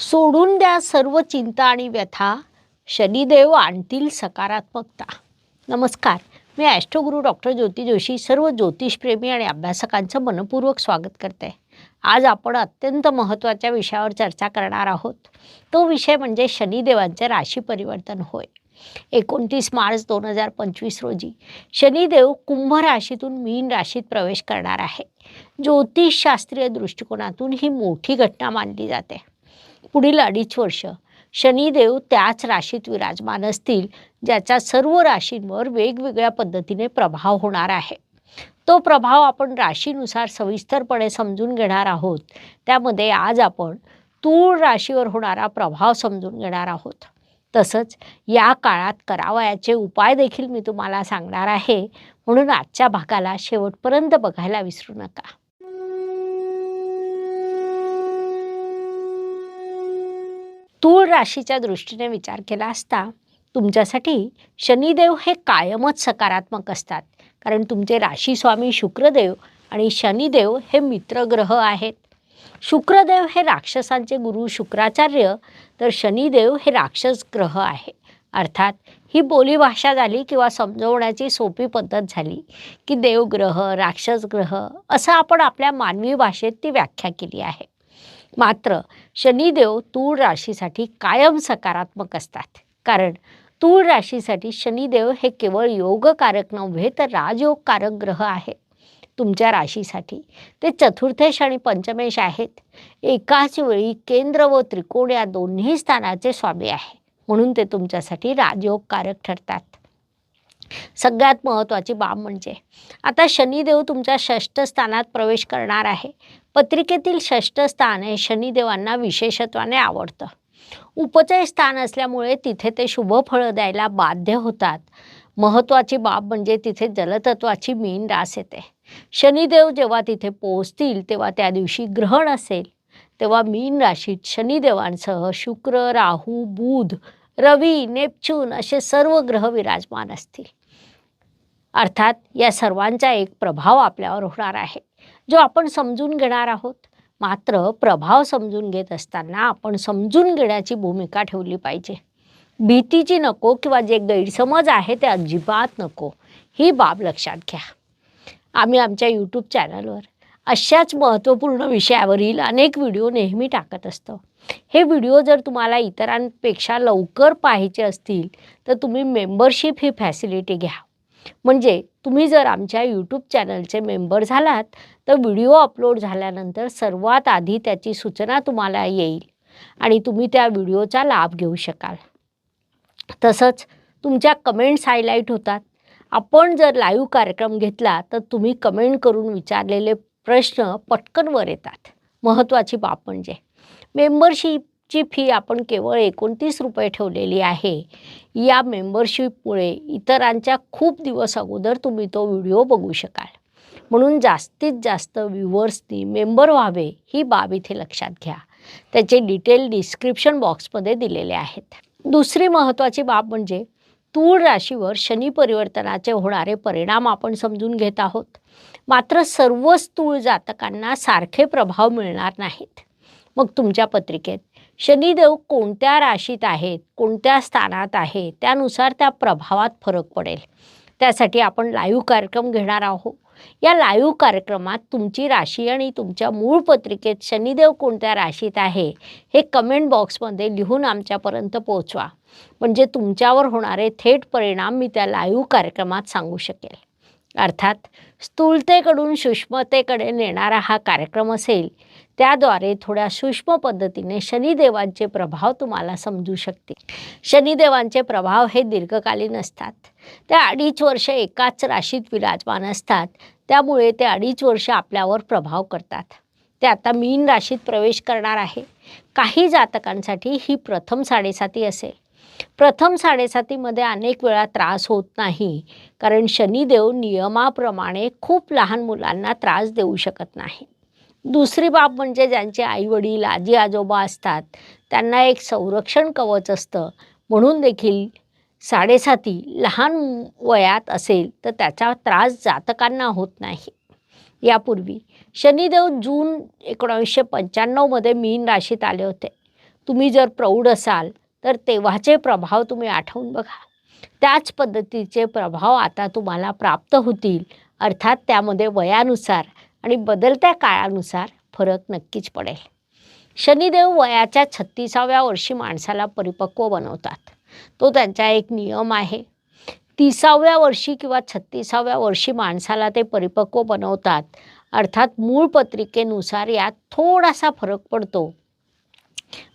सोडून द्या सर्व चिंता आणि व्यथा. शनिदेव आणतील सकारात्मकता. नमस्कार. मी ॲस्ट्रोगुरू डॉक्टर ज्योती जोशी सर्व ज्योतिषप्रेमी आणि अभ्यासकांचं मनपूर्वक स्वागत करते. आज आपण अत्यंत महत्त्वाच्या विषयावर चर्चा करणार आहोत. तो विषय म्हणजे शनिदेवांचे राशी परिवर्तन होय. एकोणतीस मार्च दोन हजार पंचवीस रोजी शनिदेव कुंभ राशीतून मीन राशीत प्रवेश करणार आहे. ज्योतिषशास्त्रीय दृष्टिकोनातून ही मोठी घटना मानली जाते. पुढील अडीच वर्ष शनिदेव त्याच राशीत विराजमान असतील ज्याचा सर्व राशींवर वेगवेगळ्या पद्धतीने प्रभाव होणार आहे. तो प्रभाव आपण राशीनुसार सविस्तरपणे समजून घेणार आहोत. त्यामध्ये आज आपण तूळ राशीवर होणारा प्रभाव समजून घेणार आहोत. तसंच या काळात करावयाचे उपाय देखील मी तुम्हाला सांगणार आहे. म्हणून आजच्या भागाला शेवटपर्यंत बघायला विसरू नका. तूळ राशीच्या दृष्टीने विचार केला असता तुमच्यासाठी शनिदेव हे कायमच सकारात्मक असतात. कारण तुमचे राशी स्वामी शुक्रदेव आणि शनिदेव हे मित्रग्रह आहेत. शुक्रदेव हे राक्षसांचे गुरु शुक्राचार्य तर शनिदेव हे राक्षस ग्रह आहे. अर्थात ही बोलीभाषा झाली किंवा समजवण्याची सोपी पद्धत झाली की देवग्रह राक्षस ग्रह असं आपण आपल्या मानवी भाषेत ती व्याख्या केली आहे. मात्र शनिदेव तूळ राशीसाठी कायम सकारात्मक असतात. कारण तूळ राशीसाठी शनिदेव हे केवळ योगकारक नव्हे तर राजयोगकारक ग्रह आहे. तुमच्या राशीसाठी ते चतुर्थेश आणि पंचमेश आहेत. एकाच वेळी केंद्र व त्रिकोण या दोन्ही स्थानाचे स्वामी आहे. म्हणून ते तुमच्यासाठी राजयोगकारक ठरतात. सगळ्यात महत्त्वाची बाब म्हणजे आता शनिदेव तुमच्या षष्ठ स्थानात प्रवेश करणार आहे. पत्रिकेतील षष्ठ स्थान हे शनिदेवांना विशेषत्वाने आवडतं. उपचय स्थान असल्यामुळे तिथे ते शुभ फळं द्यायला बाध्य होतात. महत्त्वाची बाब म्हणजे तिथे जलतत्वाची मीन रास येते. शनिदेव जेव्हा तिथे पोहोचतील तेव्हा त्या दिवशी ग्रहण असेल. तेव्हा मीन राशीत शनिदेवांसह शुक्र राहू बुध रवी नेपच्यून असे सर्व ग्रह विराजमान असतील. अर्थात या सर्वांचा एक प्रभाव आपल्यावर होणार आहे. जो आपण समजून घेणार आहोत मात्र प्रभाव समजून घेत असताना आपण समजून घेण्याची भूमिका ठेवली पाहिजे. भीतीची नको किंवा जे गैरसमज आहे ते अजिबात नको ही बाब लक्षात घ्या. आम्ही आमच्या यूट्यूब चॅनलवर अशाच महत्त्वपूर्ण विषयावरील अनेक व्हिडिओ नेहमी टाकत असतो. हे व्हिडिओ जर तुम्हाला इतरांपेक्षा लवकर पाहायचे असतील तर तुम्ही मेंबरशिप ही फॅसिलिटी घ्या. म्हणजे तुम्ही जर आमच्या यूट्यूब चॅनलचे मेंबर झालात तर व्हिडिओ अपलोड झाल्यानंतर सर्वात आधी त्याची सूचना तुम्हाला येईल आणि तुम्ही त्या व्हिडिओचा लाभ घेऊ शकाल. तसंच तुमच्या कमेंट्स हायलाईट होतात. आपण जर लाईव्ह कार्यक्रम घेतला तर तुम्ही कमेंट करून विचारलेले प्रश्न पटकन वर येतात. महत्त्वाची बाब म्हणजे ची फी आपण केवळ एकोणतीस रुपये ठेवलेली आहे. या मेंबरशिपमुळे इतरांच्या खूप दिवस अगोदर तुम्ही तो व्हिडिओ बघू शकाल. म्हणून जास्तीत जास्त व्ह्युअर्सनी मेंबर व्हावे ही बाब इथे लक्षात घ्या. त्याचे डिटेल डिस्क्रिप्शन बॉक्समध्ये दिलेले आहेत. दुसरी महत्त्वाची बाब म्हणजे तूळ राशीवर शनी परिवर्तनाचे होणारे परिणाम आपण समजून घेत आहोत. मात्र सर्वच तूळ जातकांना सारखे प्रभाव मिळणार नाहीत. मग तुमच्या पत्रिकेत शनिदेव कोणत्या राशीत आहेत कोणत्या स्थानात आहे त्यानुसार त्या प्रभावात फरक पडेल. त्यासाठी आपण लाईव्ह कार्यक्रम घेणार आहोत. या लाईव्ह कार्यक्रमात तुमची राशी आणि तुमच्या मूळ पत्रिकेत शनिदेव कोणत्या राशीत आहे हे कमेंट बॉक्समध्ये लिहून आमच्यापर्यंत पोहोचवा. म्हणजे तुमच्यावर होणारे थेट परिणाम मी त्या लाईव्ह कार्यक्रमात सांगू शकेल. अर्थात स्थूलतेकडून सूक्ष्मतेकडे नेणारा हा कार्यक्रम असेल त्याद्वारे थोड्या सूक्ष्म पद्धतीने शनिदेवांचे प्रभाव तुम्हाला समजू शकते शनिदेवांचे प्रभाव हे दीर्घकालीन असतात. ते अडीच वर्ष एकाच राशीत विराजमान असतात. त्यामुळे ते अडीच वर्ष आपल्यावर प्रभाव करतात. ते आता मीन राशीत प्रवेश करणार आहे. काही जातकांसाठी ही प्रथम साडेसाती असेल. प्रथम साडेसातीमध्ये अनेक वेळा त्रास होत नाही. कारण शनिदेव नियमाप्रमाणे खूप लहान मुलांना त्रास देऊ शकत नाही. दुसरी बाब म्हणजे ज्यांचे आईवडील आजी आजोबा असतात त्यांना एक संरक्षण कवच असतं. म्हणून देखील साडेसाती लहान वयात असेल तर त्याचा त्रास जातकांना होत नाही. यापूर्वी शनिदेव जून एकोणावीसशे पंच्याण्णवमध्ये मीन राशीत आले होते. तुम्ही जर प्रौढ असाल तर तेव्हाचे प्रभाव तुम्ही आठवून बघा. त्याच पद्धतीचे प्रभाव आता तुम्हाला प्राप्त होतील. अर्थात त्यामध्ये वयानुसार आणि बदलत्या काळानुसार फरक नक्कीच पडेल. शनिदेव वयाच्या छत्तीसाव्या वर्षी माणसाला परिपक्व बनवतात. तो त्यांचा एक नियम आहे. तिसाव्या वर्षी किंवा छत्तीसाव्या वर्षी माणसाला ते परिपक्व बनवतात. अर्थात मूळ पत्रिकेनुसार यात थोडासा फरक पडतो.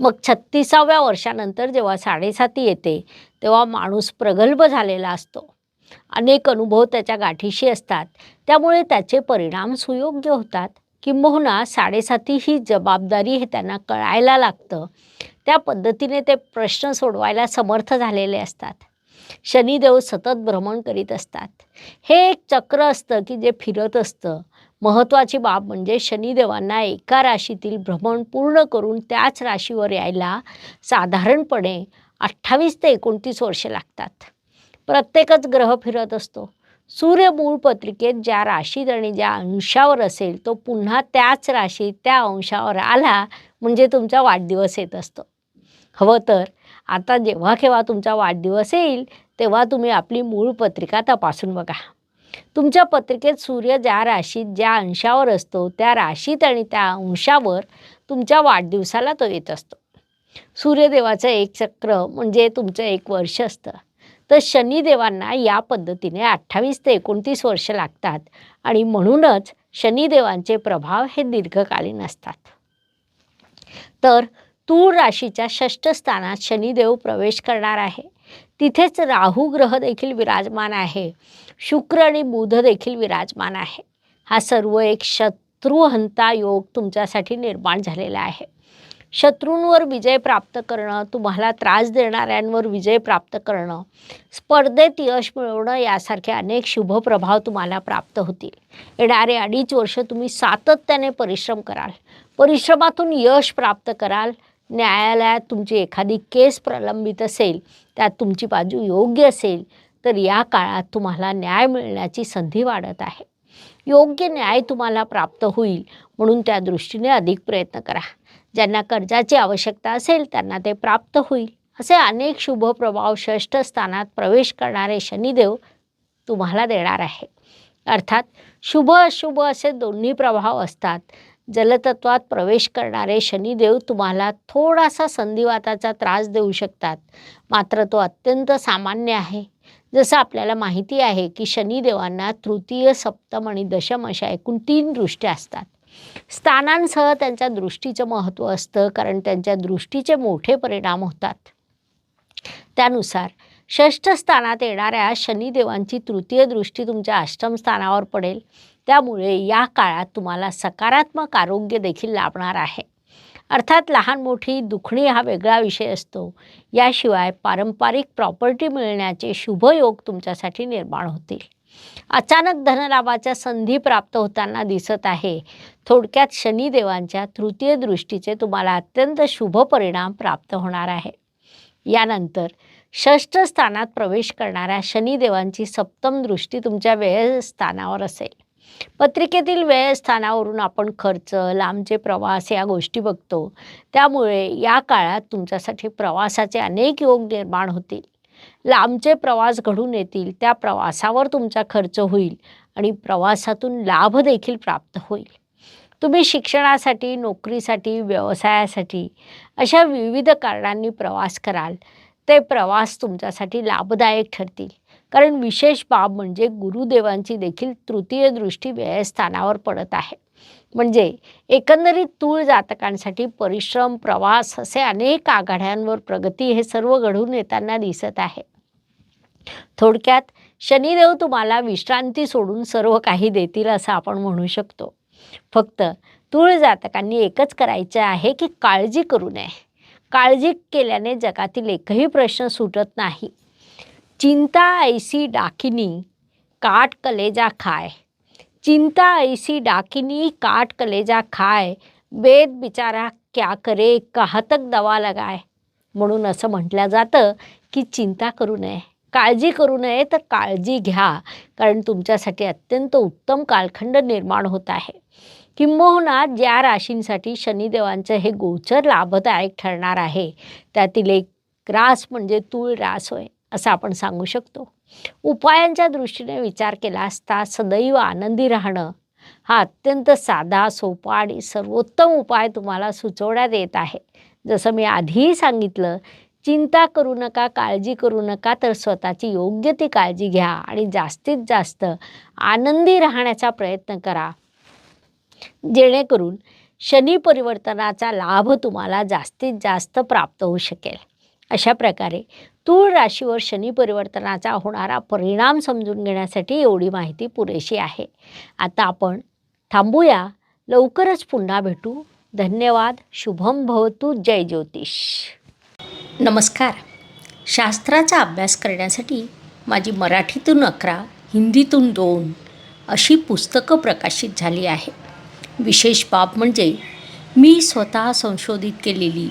मग छत्तीसाव्या वर्षानंतर जेव्हा साडेसाती येते तेव्हा माणूस प्रगल्भ झालेला असतो. अनेक अनुभव त्याच्या गाठीशी असतात. त्यामुळे त्याचे परिणाम सुयोग्य होतात किंबहुना साडेसाती ही जबाबदारी हे त्यांना कळायला लागतं. त्या पद्धतीने ते प्रश्न सोडवायला समर्थ झालेले असतात. शनिदेव सतत भ्रमण करीत असतात. हे एक चक्र असतं की जे फिरत असतं. महत्त्वाची बाब म्हणजे शनिदेवांना एका राशीतील भ्रमण पूर्ण करून त्याच राशीवर यायला साधारणपणे अठ्ठावीस ते एकोणतीस वर्षे लागतात. प्रत्येकच ग्रह फिरत असतो. सूर्य मूळ पत्रिकेत ज्या राशीत आणि ज्या अंशावर असेल तो पुन्हा त्याच राशीत त्या अंशावर आला म्हणजे तुमचा वाढदिवस येत असतो. हवं तर आता जेव्हा केव्हा तुमचा वाढदिवस येईल तेव्हा तुम्ही आपली मूळ पत्रिका तपासून बघा. तुमच्या पत्रिकेत सूर्य ज्या राशीत ज्या अंशावर असतो त्या राशीत आणि त्या अंशावर तुमच्या वाढदिवसाला तो येत असतो. सूर्यदेवाचं एक चक्र म्हणजे तुमचं एक वर्ष असतं. तर शनिदेवांना या पद्धतीने अठ्ठावीस ते एकोणतीस वर्ष लागतात. आणि म्हणूनच शनिदेवांचे प्रभाव हे दीर्घकालीन असतात. तर तूळ राशीच्या षष्ठ स्थानात शनिदेव प्रवेश करणार आहे. तिथेच राहू ग्रह देखील विराजमान आहे. शुक्र आणि बुध देखील विराजमान आहे. हा सर्व एक शत्रुहंता योग तुमच्यासाठी निर्माण झालेला आहे. शत्रूंवर विजय प्राप्त करणं तुम्हाला त्रास देणाऱ्यांवर विजय प्राप्त करणं स्पर्धेत यश मिळवणं यासारखे अनेक शुभ प्रभाव तुम्हाला प्राप्त होतील. येणारे अडीच वर्ष तुम्ही सातत्याने परिश्रम कराल. परिश्रमातून यश प्राप्त कराल. न्यायालयात तुमची एखादी केस प्रलंबित असेल त्यात तुमची बाजू योग्य असेल तर या काळात तुम्हाला न्याय मिळण्याची संधी वाढत आहे. योग्य न्याय तुम्हाला प्राप्त होईल. म्हणून त्या दृष्टीने अधिक प्रयत्न करा. ज्यांना कर्जाची आवश्यकता असेल त्यांना ते प्राप्त होईल. असे अनेक शुभ प्रभाव षष्ठ स्थानात प्रवेश करणारे शनिदेव तुम्हाला देणार आहे. अर्थात शुभ अशुभ असे दोन्ही प्रभाव असतात. जलतत्वात प्रवेश करणारे शनिदेव तुम्हाला थोडासा संधिवाताचा त्रास देऊ शकतात. मात्र तो अत्यंत सामान्य आहे. जसं आपल्याला माहिती आहे की शनिदेवांना तृतीय सप्तम आणि दशम अशा एकूण तीन दृष्ट्या असतात. स्थानांसह त्यांच्या दृष्टीचं महत्त्व असतं कारण त्यांच्या दृष्टीचे मोठे परिणाम होतात. त्यानुसार षष्ठ स्थानात येणाऱ्या शनिदेवांची तृतीय दृष्टी तुमच्या अष्टम स्थानावर पडेल. त्यामुळे या काळात तुम्हाला सकारात्मक आरोग्य देखील लाभणार आहे. अर्थात लहान मोठी दुखणी हा वेगळा विषय असतो. याशिवाय पारंपरिक प्रॉपर्टी मिळण्याचे शुभ योग तुमच्यासाठी निर्माण होतील. अचानक धनलाभाच्या संधी प्राप्त होताना दिसत आहे. थोडक्यात शनिदेवांच्या तृतीय दृष्टीचे तुम्हाला अत्यंत शुभ परिणाम प्राप्त होणार आहे. यानंतर षष्ठ स्थानात प्रवेश करणाऱ्या शनिदेवांची सप्तम दृष्टी तुमच्या व्ययस्थानावर असेल. पत्रिकेतील व्ययस्थानावरून आपण खर्च लांबचे प्रवास या गोष्टी बघतो. त्यामुळे या काळात तुमच्यासाठी प्रवासाचे अनेक योग निर्माण होतील. लांबचे प्रवास घडून येतील त्या प्रवासावर तुमचा खर्च होईल आणि प्रवासातून लाभ देखील प्राप्त होईल. तुम्ही शिक्षणासाठी नोकरीसाठी व्यवसायासाठी अशा विविध कारणांनी प्रवास कराल. ते प्रवास तुमच्यासाठी लाभदायक ठरतील. कारण विशेष बाब म्हणजे गुरुदेवांची देखील तृतीय दृष्टी व्ययस्थानावर पडत आहे. म्हणजे एकंदरीत तूळ जातकांसाठी परिश्रम प्रवास असे अनेक आघाड्यांवर प्रगती हे सर्व घडून येताना दिसत आहे. थोडक्यात शनिदेव तुम्हाला विश्रांती सोडून सर्व काही देतील असं आपण म्हणू शकतो. फक्त तूळ जातकांनी एकच करायचं आहे की काळजी करू नये. काळजी केल्याने जगातील एकही प्रश्न सुटत नाही. चिंता ऐसी डाकिनी काट कलेजा खाय चिंता ऐसी डाकिनी काट कलेजा खाय वेद बिचारा क्या करे काहतक दवा लगाय म्हणून असं म्हटलं जातं की चिंता करू नये काळजी करू नये तर काळजी घ्या कारण तुमच्यासाठी अत्यंत उत्तम कालखंड निर्माण होत आहे. किंबहुना ज्या राशींसाठी शनिदेवांचं हे गोचर लाभदायक ठरणार आहे त्यातील एक रास म्हणजे तूळ रास होय. असं आपण सांगू शकतो. उपायांच्या दृष्टीने विचार केला असता सदैव आनंदी राहणं हा अत्यंत साधा सोपा आणि सर्वोत्तम उपाय तुम्हाला सुचवण्यात येत आहे. जसं मी आधीही सांगितलं चिंता करू नका काळजी करू नका तर स्वतःची योग्य ती काळजी घ्या आणि जास्तीत जास्त आनंदी राहण्याचा प्रयत्न करा. जेणेकरून शनी परिवर्तनाचा लाभ तुम्हाला जास्तीत जास्त प्राप्त होऊ शकेल. अशा प्रकारे तूळ राशीवर शनी परिवर्तनाचा होणारा परिणाम समजून घेण्यासाठी एवढी माहिती पुरेशी आहे. आता आपण थांबूया. लवकरच पुन्हा भेटू. धन्यवाद. शुभम भवतु. जय ज्योतिष. नमस्कार. शास्त्राचा अभ्यास करण्यासाठी माझी मराठीतून अकरा हिंदीतून दोन अशी पुस्तकं प्रकाशित झाली आहे. विशेष बाब म्हणजे मी स्वतः संशोधित केलेली